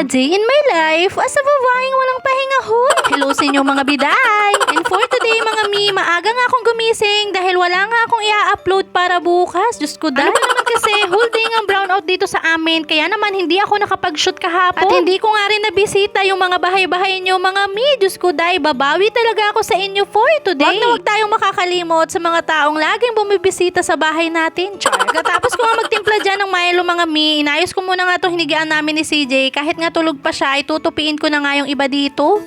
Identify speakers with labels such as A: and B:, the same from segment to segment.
A: A day in my life as a babaeng walang pahinga hoy. Hello sa inyo mga biday. And for today mga mi, maaga nga akong gumising dahil wala nga akong i-upload para bukas. Diyos ko dahil. Ano kasi whole day nga brownout dito sa amin. Kaya naman hindi ako nakapag-shoot kahapon. At hindi ko nga rin nabisita yung mga bahay-bahay nyo mga mi. Diyos ko dahil babawi talaga ako sa inyo for today. Wag na wag tayong makakalimot sa mga taong laging bumibisita sa bahay natin. Char. Katapos ko nga magtimpla dyan ng Milo mga mi, inayos ko muna nga to hinigaan namin ni CJ. Kahit nga tulog pa siya, ay tutupiin ko na nga yung iba dito.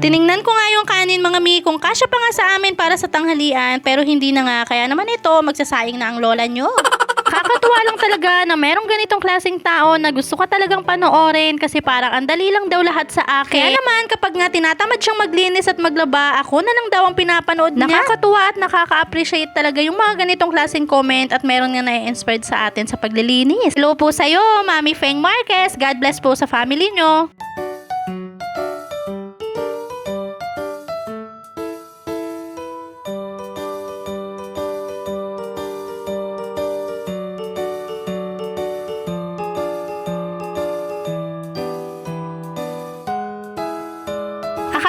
A: Tiningnan ko nga yung kanin mga mi kung kasya pa nga sa amin para sa tanghalian pero hindi na nga kaya naman ito magsasayang na ang lola nyo. Kakatuwa lang talaga na merong ganitong klaseng tao na gusto ka talagang panoorin kasi parang ang dali lang daw lahat sa akin. Kaya naman kapag nga tinatamad siyang maglinis at maglaba, ako na lang daw ang pinapanood niya. Nakakatuwa at nakaka-appreciate talaga yung mga ganitong klaseng comment at meron nga na-inspired sa atin sa paglilinis. Hello po sa'yo, Mami Feng Marquez. God bless po sa family nyo.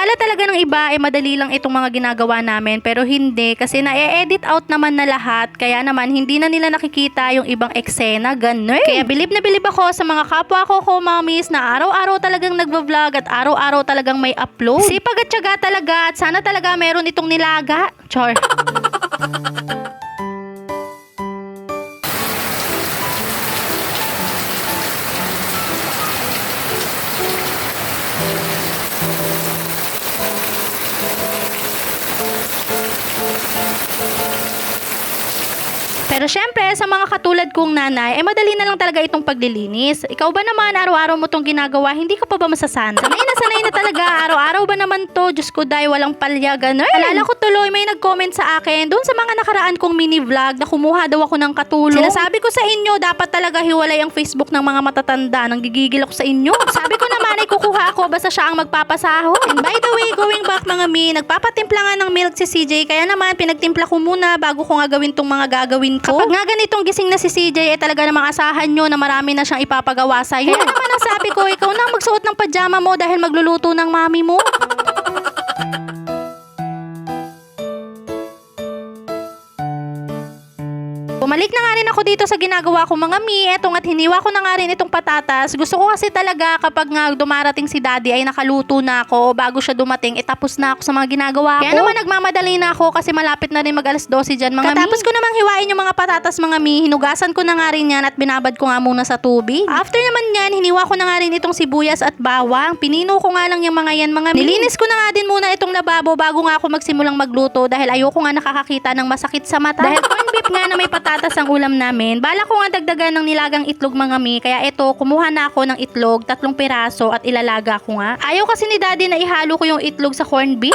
A: Akala talaga ng iba ay madali lang itong mga ginagawa namin pero hindi kasi na-edit out naman na lahat kaya naman hindi na nila nakikita yung ibang eksena ganun. Kaya bilib na bilib ako sa mga kapwa ko ko mamis na araw-araw talagang nagvo-vlog at araw-araw talagang may upload. Sipag at tiyaga talaga at sana talaga meron itong nilaga. Char. Pero syempre, sa mga katulad kong nanay, eh madali na lang talaga itong paglilinis. Ikaw ba naman, araw-araw mo itong ginagawa, hindi ka pa ba masasana? Sanay na sanay na talaga, araw-araw ba naman to? Diyos ko, dahil walang palya, ganun. Alala ko tuloy, may nag-comment sa akin, doon sa mga nakaraan kong mini-vlog na kumuha daw ako ng katulong. Sinasabi ko sa inyo, dapat talaga hiwalay ang Facebook ng mga matatanda, nang gigigil ako sa inyo. Sabi ko naman, ay kukuha ako, basta siya ang magpapasahod. And by the way, going back mga mi, nagpapatimpla nga ng milk si CJ, kaya naman pinagtimpla ko muna bago ko nga gawin tong mga gagawin ko. Kapag nga ganitong gising na si CJ, eh talaga namang asahan nyo na marami na siyang ipapagawa sa'yo. Kaya naman ang sabi ko, ikaw na magsuot ng pajama mo dahil magluluto ng mami mo. Bumalik na nga rin ako dito sa ginagawa ko mga mi. Etong at hiniwa ko na nga rin itong patatas. Gusto ko kasi talaga kapag nga dumarating si daddy ay nakaluto na ako bago siya dumating, eh tapos na ako sa mga ginagawa ko. Kaya naman nagmamadali na ako kasi malapit na rin mag alas 12 dyan mga Katapos ko namang hiwain yung mga patatas mga mi, hinugasan ko na nga rin yan at binabad ko nga muna sa tubig. After naman yan, hiniwa ko na nga rin itong sibuyas at bawang. Pinino ko nga lang yung mga yan mga mi. Nilinis ko na nga din muna itong lababo bago nga ako magsimulang magluto dahil ayoko nga nakakakita ng masakit sa mata. Dahil beef nga na may patatas ang ulam namin, bala ko nga dagdagan ng nilagang itlog mga mi. Kaya ito, kumuha na ako ng itlog, tatlong piraso at ilalaga ko nga. Ayaw kasi ni daddy na ihalo ko yung itlog sa corn beef.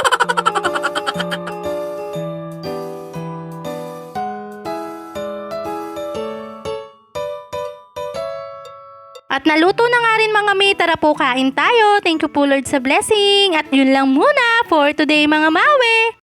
A: At naluto na nga rin mga may, tara po kain tayo. Thank you po Lord sa blessing. At yun lang muna for today mga mawe.